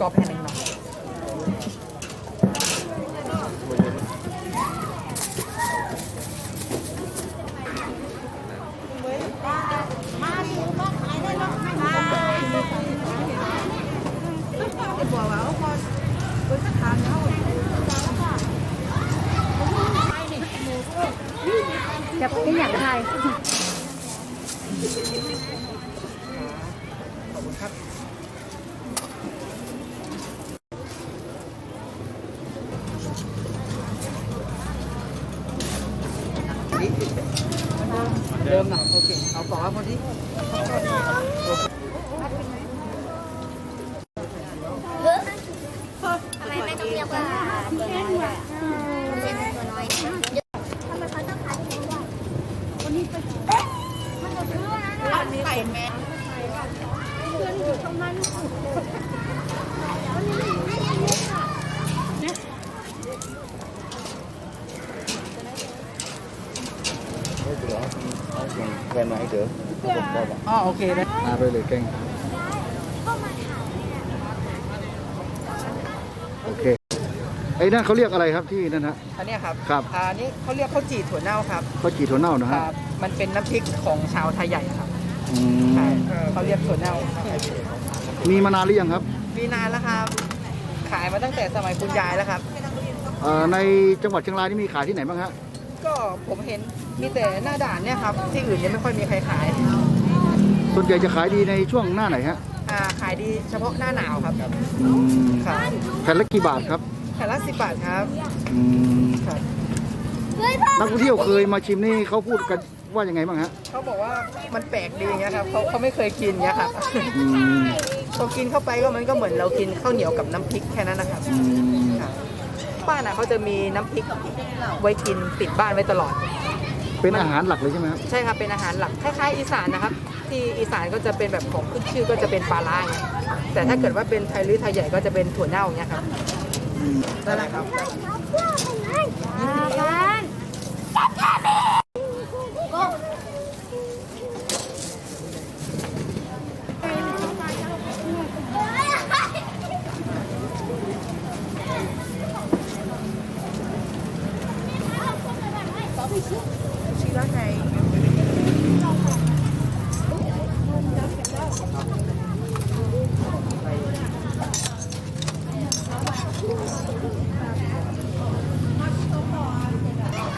กรอบแผ่นหนึ่งเนาะจะเป็นอย่างไร ขอบคุณครับ เดิมนะโอเค เอากล่องแล้วพอดีทำไมไม่ต้องเรียกว่าตัวน้อยอะเรียกตัวน้อยทำไมเขาต้องขายวใหญ่วันนี้ไปมันจะซื้อนะไก่แม่เพื่อนอยู่ตรงนั้นวันนี้ไม่ได้เยอะค่ะ แฟนมาให้เถอะผมก็บอกอ๋อโอเคนะมาไปเลยเก่งก็มาขายเนี่ยโอเคไอ้นั่นเขาเรียกอะไรครับที่นั่นฮะ อันเนี้ยครับครับอันนี้เขาเรียกข้าวจี่ถั่วเน่าครับข้าวจี่ถั่วเน่านะคฮะรับ มันเป็นน้ำพริกของชาวไทยใหญ่ครับอืใช่มเขาเรียกถั่วเน่ามีมานานหรือยังครับมีนานแล้วครับ ขายมาตั้งแต่สมัยคุณยายแล้วครับ เอ่อในจังหวัดเชียงรายนี่มีขายที่ไหนบ้างฮะก็ผมเห็น มีแต่หน้าด่านเนี่ยครับ ที่อื่นยังไม่ค่อยมีใครขายส่วนใหญ่จะขายดีในช่วงหน้าไหนฮะอ่าขายดีเฉพาะหน้าหนาวครับอืมครับแผ่นละกี่บาทครับแผ่นละสิบบาทครับอืมครับนักท่องเที่ยวเคยมาชิมนี่เขาพูดกันว่ายังไงบ้างฮะเขาบอกว่ามันแปลกดีอย่างเงี้ยครับเขาเขาไม่เคยกินเงี้ยครับอืมพอกินเข้าไปก็มันก็เหมือนเรากินข้าวเหนียวกับน้ำพริกแค่นั้นนะครับอืมครับบ้านอะเขาจะมีน้ำพริกไว้กินติดบ้านไว้ตลอด เป็นอาหารหลักเลยใช่ไหมครับใช่ครับเป็นอาหารหลักคล้ายๆอีสานนะครับ ที่อีสานก็จะเป็นแบบของขึ้นชื่อก็จะเป็นปลาล่าไงแต่ถ้าเกิดว่าเป็นไทยหรือไทยใหญ่ก็จะเป็นถั่วเน่าเงี้ยครับนั่นแหละครับกันก็ ชื่อร้านไหน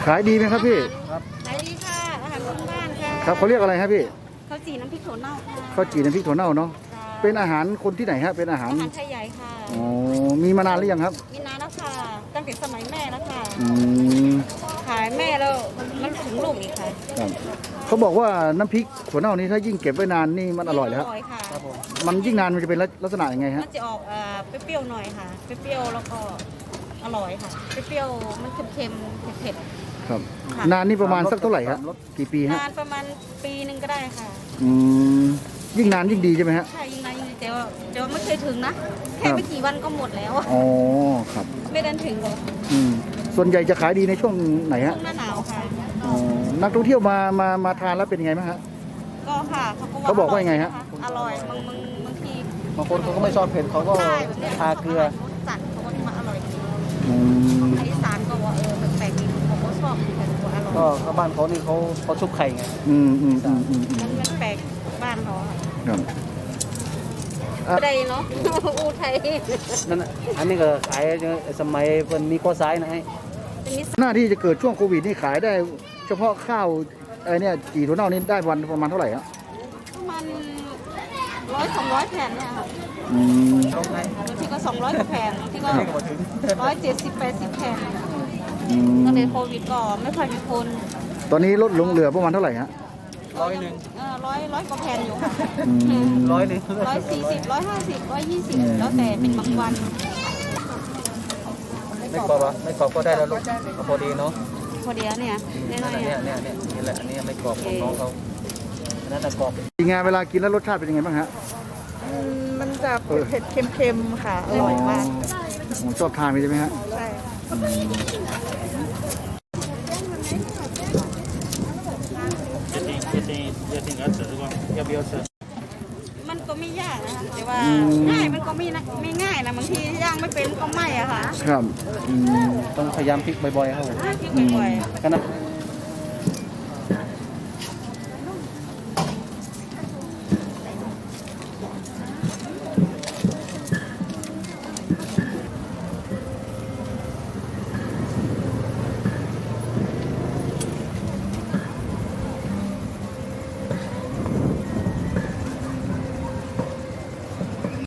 ขายดีไหมครับพี่ ขายดีค่ะ อาหารพื้นบ้านค่ะครับเขาเรียกอะไรครับพี่ข้าวจี่น้ำพริกถั่วเน่าค่ะข้าวจี่น้ำพริกถั่วเน่าเนาะ เป็นอาหารคนที่ไหนฮะ เป็นอาหาร อาหารไทยใหญ่ค่ะ อ๋อ มีมานานหรือยังครับ มีนานแล้วค่ะ ตั้งแต่สมัยแม่แล้วค่ะ อืมขายแม่แล้วมันถึงลูกอีกค่ะครับเขาบอกว่าน้ำพริกถั่วเน่านี่ถ้ายิ่งเก็บไว้นานนี่มันอร่อยแล้วอร่อยค่ะ มันยิ่งนานมันจะเป็นลักษณะยังไงมัฮะ นจะออกเอ่อเปรี้ยวๆหน่อยค่ะ เปรี้ยวๆแล้วก็อร่อยค่ะ เปรี้ยวๆมันเค็มๆเผ็ด ครับ ค่ะนานนี่ประมาณสักเท่าไหร่ครับกี่ปีๆฮะนานประมาณปีหนึ่งก็ได้ค่ะ อืมยิ่งนานยิ่งดีใช่ไหมฮะ ใช่ยิ่งนานยิ่งดีแต่ว่าแต่ว่าไม่เคยถึงนะ แค่ครับ ไม่กี่วันก็หมดแล้วอะอ๋อครับ ไม่ดันถึงเลยอืมส่วนใหญ่จะขายดีในช่วงไหนช่ฮะวงหน้าหนาวค่ะ อ๋อนักท่องเที่ยวมามามาทานแล้วเป็นยังไงบ้างฮะ ก็ค่ะเขาก็ว่าเขาบอกว่ายังไงฮะ อร่อยบางบางบางทีบางคนเขาก็ไม่ชอบเผ็ดเขาก็ใช่แบบนี้ยทาเกลือรสจัดเขาก็มาอร่อยดีอืมไทยอีสานก็ว่าเออแปลกๆดีผมก็ ก็ก็บ้านเขานี่เขาเขาชุบไข่ไงอืมอืมอืมอืมอืมัมนมันแปลกบ้านเขาค่ะครับอะไม่ได้เนาะ อูไทยนั่นน่ะอันนี้ก็ขายสมัยเป็นมีข้อซ้ายนะไอ้เป็นนิสหน้าที่จะเกิดช่วงโควิดนี่ขายได้ เฉพาะข้าวไอ้เนี่ยจีถั่วเน่านี่ได้วันประมาณเท่าไหร่ฮะประมาณร้อยสองร้อยแผ่นเนี่ยค่ะอืม บางทีก็สองร้อยกว่าแผ่นบางทีก็ร้อยเจ็ดสิบแปดสิบแผ่นอืม ก็เลยโควิดก็ไม่ค่อยมีคนตอนนี้ลดลงเหลือประมาณเท่าไหร่ฮะร้อยหนึ่ง เออร้อยร้อยกว่าแผ่นอยู่ค่ะอืมร้อยหนึ่งร้อยสี่สิบร้อยห้าสิบร้อยยี่สิบอืมแล้วแต่เป็นบางวันไม่กรอบอะไม่กรอบก็ได้แล้วลูกก็พอดีเนาะพอดีแล้วเนี่ยน้นั่อนยน่ะๆเนี่เนี่ยยเนี่ยเนี่ยนี่แหละอันนี้ไม่กรอบของน้องเขาอันนั้นน่ะกรอบจริงไงเวลากินแล้วรสชาติเป็นยังไงบ้างฮะมันจะเผ็ดเค็มๆค่ะ อร่อยมากผมชอบทานใช่ไหมฮะ ใช่อื มันก็ไม่ยากนะคะแต่ว่าง่ายมันก็ไม่ะไม่ง่ายนะบางทีย่างไม่เป็นก็ไหม้อะค่ะครับมต้องพยายามพลิกบ่อยๆครับผมพลิกบ่อยๆ ก็นะ